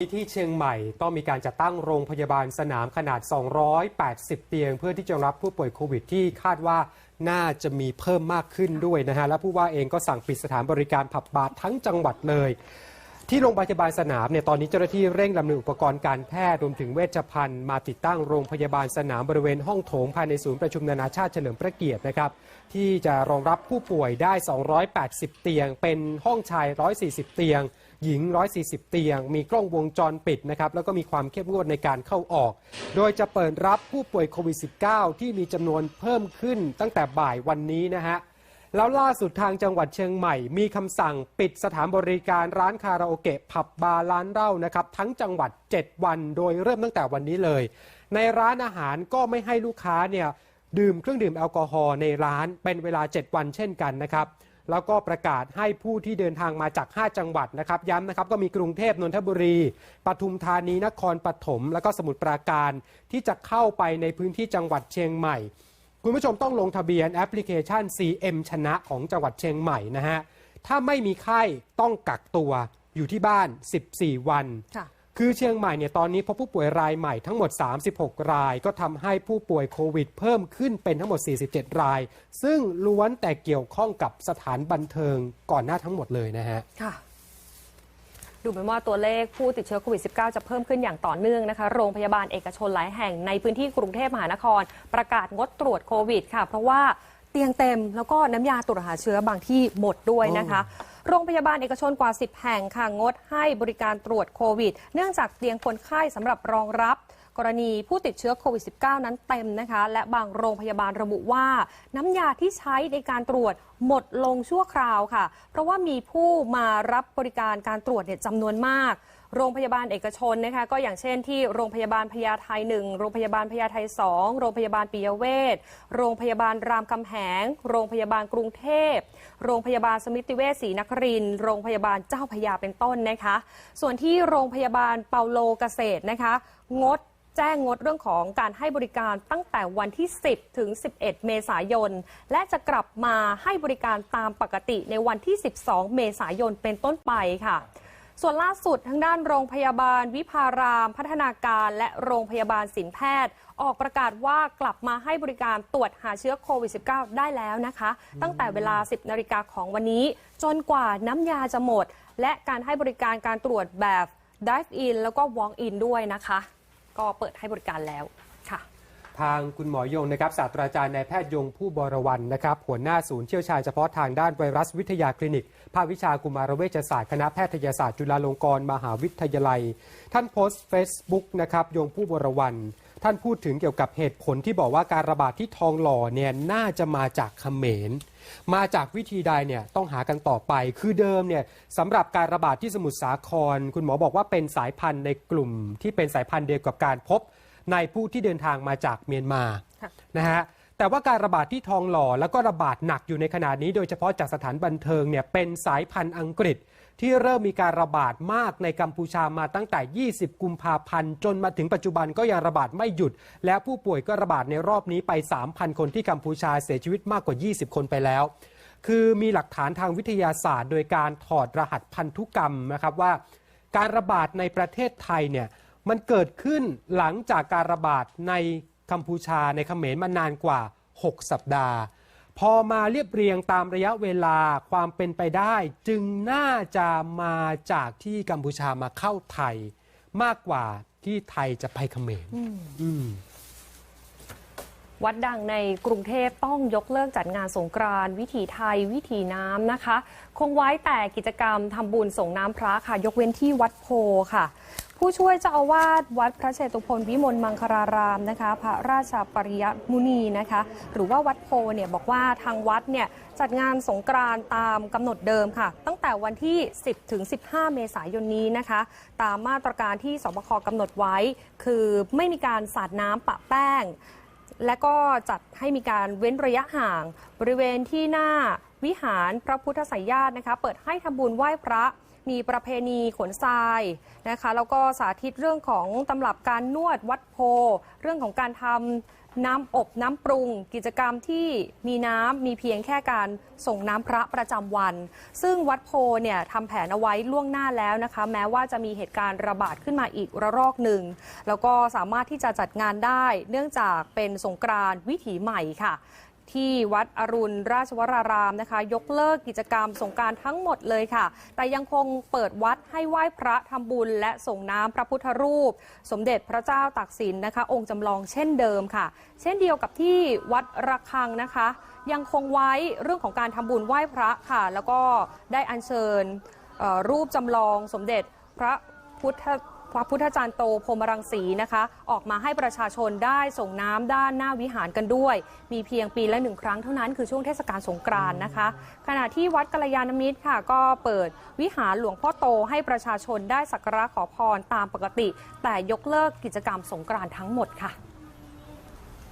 ที่เชียงใหม่ต้องมีการจัดตั้งโรงพยาบาลสนามขนาด 280 เตียง เพื่อที่จะรับผู้ป่วยโควิดที่คาดว่าน่าจะมีเพิ่มมากขึ้นด้วยนะฮะ และผู้ว่าเองก็สั่งปิดสถานบริการผับบาร์ทั้งจังหวัดเลย ที่โรงพยาบาลสนามเนี่ยตอนนี้เจ้าหน้าที่เร่งดำเนินอุปกรณ์การแพทย์รวมถึงเวชภัณฑ์มาติดตั้งโรงพยาบาลสนามบริเวณห้องโถงภายในศูนย์ประชุมนานาชาติเฉลิมพระเกียรตินะครับที่จะรองรับผู้ป่วยได้ 280 เตียง เป็นห้องชาย 140 เตียง หญิง 140 เตียง มีกล้องวงจรปิดนะครับแล้วก็มีความเข้มงวดในการเข้าออก โดยจะเปิดรับผู้ป่วยโควิด -19 ที่มีจำนวนเพิ่มขึ้นตั้งแต่บ่ายวันนี้นะฮะ แล้วล่าสุดทางจังหวัดเชียงใหม่ มีคำสั่งปิดสถานบริการร้านคาราโอเกะผับบาร์ร้านเหล้านะครับ ทั้งจังหวัด 7 วันโดยเริ่มตั้งแต่วันนี้เลย ในร้านอาหารก็ไม่ให้ลูกค้าเนี่ยดื่มเครื่องดื่มแอลกอฮอล์ในร้านเป็นเวลา 7 วันเช่นกันนะครับแล้วก็ประกาศให้ผู้ที่เดินทางมาจาก 5 จังหวัดนะครับย้ำนะครับก็มีกรุงเทพนนทบุรีปทุมธานีนครปฐม แล้วก็สมุทรปราการ ที่จะเข้าไปในพื้นที่จังหวัดเชียงใหม่ คุณผู้ชมต้องลงทะเบียนแอปพลิเคชัน CM ชนะของจังหวัดเชียงใหม่นะฮะ ถ้าไม่มีไข้ต้องกักตัวอยู่ที่บ้าน 14 วัน ค่ะ คือเชียงใหม่เนี่ยตอนนี้พบผู้ป่วยรายใหม่ทั้งหมด 36 ราย ก็ทำให้ผู้ป่วยโควิดเพิ่มขึ้นเป็นทั้งหมด 47 ราย ซึ่งล้วนแต่เกี่ยวข้องกับสถานบันเทิงก่อนหน้าทั้งหมดเลยนะฮะ ค่ะ ดูเหมือนว่าตัวเลขผู้ติดเชื้อโควิด -19 จะเพิ่มขึ้นอย่างต่อเนื่องนะคะ โรงพยาบาลเอกชนหลายแห่งในพื้นที่กรุงเทพมหานคร ประกาศงดตรวจโควิดค่ะ เพราะว่าเตียงเต็ม แล้วก็น้ำยาตรวจหาเชื้อบางที่หมดด้วยนะคะ โรงพยาบาลเอกชนกว่า 10 แห่งค่ะงดให้บริการตรวจโควิด เนื่องจากเตียงคนไข้สำหรับรองรับ กรณีผู้ติดเชื้อโควิด -19 นั้นเต็มนะคะ และบางโรงพยาบาลระบุว่า น้ำยาที่ใช้ในการตรวจหมดลงชั่วคราวค่ะ เพราะว่ามีผู้มารับบริการการตรวจเนี่ยจำนวนมากโรงพยาบาลเอกชนนะคะก็อย่างเช่นที่โรงพยาบาลพญาไทหนึ่งโรงพยาบาลพญาไทสองโรงพยาบาลปิยเวชโรงพยาบาลรามคำแหง โรงพยาบาลกรุงเทพ โรงพยาบาลสมิติเวชศรีนครินโรงพยาบาลเจ้าพระยาเป็นต้นนะคะ ส่วนที่โรงพยาบาลเปาโลเกษตรนะคะ งด แจ้งงดเรื่องของการให้บริการตั้งแต่วันที่ 10 ถึง 11 เมษายน และจะกลับมาให้บริการตามปกติในวันที่ 12 เมษายนเป็นต้นไปค่ะส่วนล่าสุดทางด้านโรงพยาบาล วิภาราม พัฒนาการและโรงพยาบาลศิลแพทย์ ออกประกาศว่ากลับมาให้บริการตรวจหาเชื้อโควิด -19 ได้แล้วนะคะ ตั้งแต่เวลา 10 นาฬิกาของวันนี้ จนกว่าน้ำยาจะหมด และการให้บริการการตรวจแบบ Dive In แล้วก็ Walk In ด้วยนะคะ ก็เปิดให้บริการแล้วค่ะ ทางคุณหมอยงนะครับศาสตราจารย์นายแพทย์ยงผู้บรวันนะครับหัวหน้าศูนย์เชี่ยวชาญเฉพาะทางด้านไวรัสวิทยาคลินิก ภาควิชากุมารเวชศาสตร์คณะแพทยศาสตร์จุฬาลงกรณ์มหาวิทยาลัย ท่านโพสต์ Facebook นะครับยงผู้บรวัน ท่านพูดถึงเกี่ยวกับเหตุผลที่บอกว่าการระบาดที่ทองหล่อเนี่ยน่าจะมาจากเขมร มาจากวิธีใดเนี่ยต้องหากันต่อไป คือเดิมเนี่ยสำหรับการระบาดที่สมุทรสาคร คุณหมอบอกว่าเป็นสายพันธุ์ในกลุ่ม ที่เป็นสายพันธุ์เดียวกับการพบ ในผู้ที่เดินทางมาจากเมียนมาค่ะนะฮะแต่ว่าการระบาดที่ทองหล่อแล้วก็ระบาดหนักอยู่ในขณะนี้ โดยเฉพาะจากสถานบันเทิงเนี่ยเป็นสายพันธุ์อังกฤษ ที่เริ่มมีการระบาดมากในกัมพูชามาตั้งแต่ 20 กุมภาพันธ์จนมาถึงปัจจุบันก็ยังระบาดไม่หยุด และผู้ป่วยก็ระบาดในรอบนี้ไป 3,000 คนที่กัมพูชาเสียชีวิตมากกว่า 20 คนไปแล้ว คือมีหลักฐานทางวิทยาศาสตร์ โดยการถอดรหัสพันธุกรรมนะครับว่า การระบาดในประเทศไทยเนี่ยมันเกิดขึ้นหลังจากการระบาดในกัมพูชาในเขมรมานานกว่า 6 สัปดาห์ พอมาเรียบเรียงตามระยะเวลาความเป็นไปได้ จึงน่าจะมาจากที่กัมพูชามาเข้าไทย มากกว่าที่ไทยจะไปเขมรอืมวัดดังในกรุงเทพต้องยกเลิกจัดงานสงกรานต์วิถีไทย วิถีน้ำนะคะ คงไว้แต่กิจกรรมทำบุญส่งน้ำพระค่ะ ยกเว้นที่วัดโพค่ะ ผู้ช่วยเจ้าอาวาสวัดพระเชตุพนวิมลมังคลารามนะคะ พระราชปริยมุนีนะคะ หรือว่าวัดโพเนี่ยบอกว่าทางวัดเนี่ยจัดงานสงกรานต์ตามกำหนดเดิมค่ะ ตั้งแต่วันที่ 10 ถึง 15 เมษายนนี้นะคะ ตามมาตรการที่สบคกำหนดไว้ คือไม่มีการสาดน้ำปะแป้ง และก็จัดให้มีการเว้นระยะห่าง บริเวณที่หน้าวิหารพระพุทธไสยญาตินะคะ เปิดให้ทำบุญไหว้พระ มีประเพณีขนทรายนะคะแล้วก็สาธิตเรื่องของตำรับการนวดวัดโพ เรื่องของการทำน้ำอบน้ำปรุง กิจกรรมที่มีน้ำมีเพียงแค่การส่งน้ำพระประจำวัน ซึ่งวัดโพเนี่ยทำแผนเอาไว้ล่วงหน้าแล้วนะคะ แม้ว่าจะมีเหตุการณ์ระบาดขึ้นมาอีกระลอกหนึ่ง แล้วก็สามารถที่จะจัดงานได้ เนื่องจากเป็นสงกรานต์วิถีใหม่ค่ะ ที่วัดอรุณราชวรารามนะคะ ยกเลิกกิจกรรมสงการทั้งหมดเลยค่ะ แต่ยังคงเปิดวัดให้ไหว้พระทำบุญ และส่งน้ำพระพุทธรูป สมเด็จพระเจ้าตากสินนะคะ องค์จำลองเช่นเดิมค่ะ เช่นเดียวกับที่วัดระฆังนะคะ ยังคงไว้เรื่องของการทำบุญไหว้พระค่ะ แล้วก็ได้อัญเชิญรูปจำลองสมเด็จพระพุทธ พระพุทธจารย์โตพรมรังสีนะคะ ออกมาให้ประชาชนได้ส่งน้ำด้านหน้าวิหารกันด้วย มีเพียงปีละหนึ่งครั้งเท่านั้นคือช่วงเทศกาลสงกรานต์นะคะ ขณะที่วัดกัลยาณมิตรค่ะ ก็เปิดวิหารหลวงพ่อโตให้ประชาชนได้สักการะขอพรตามปกติ แต่ยกเลิกกิจกรรมสงกรานต์ทั้งหมดค่ะ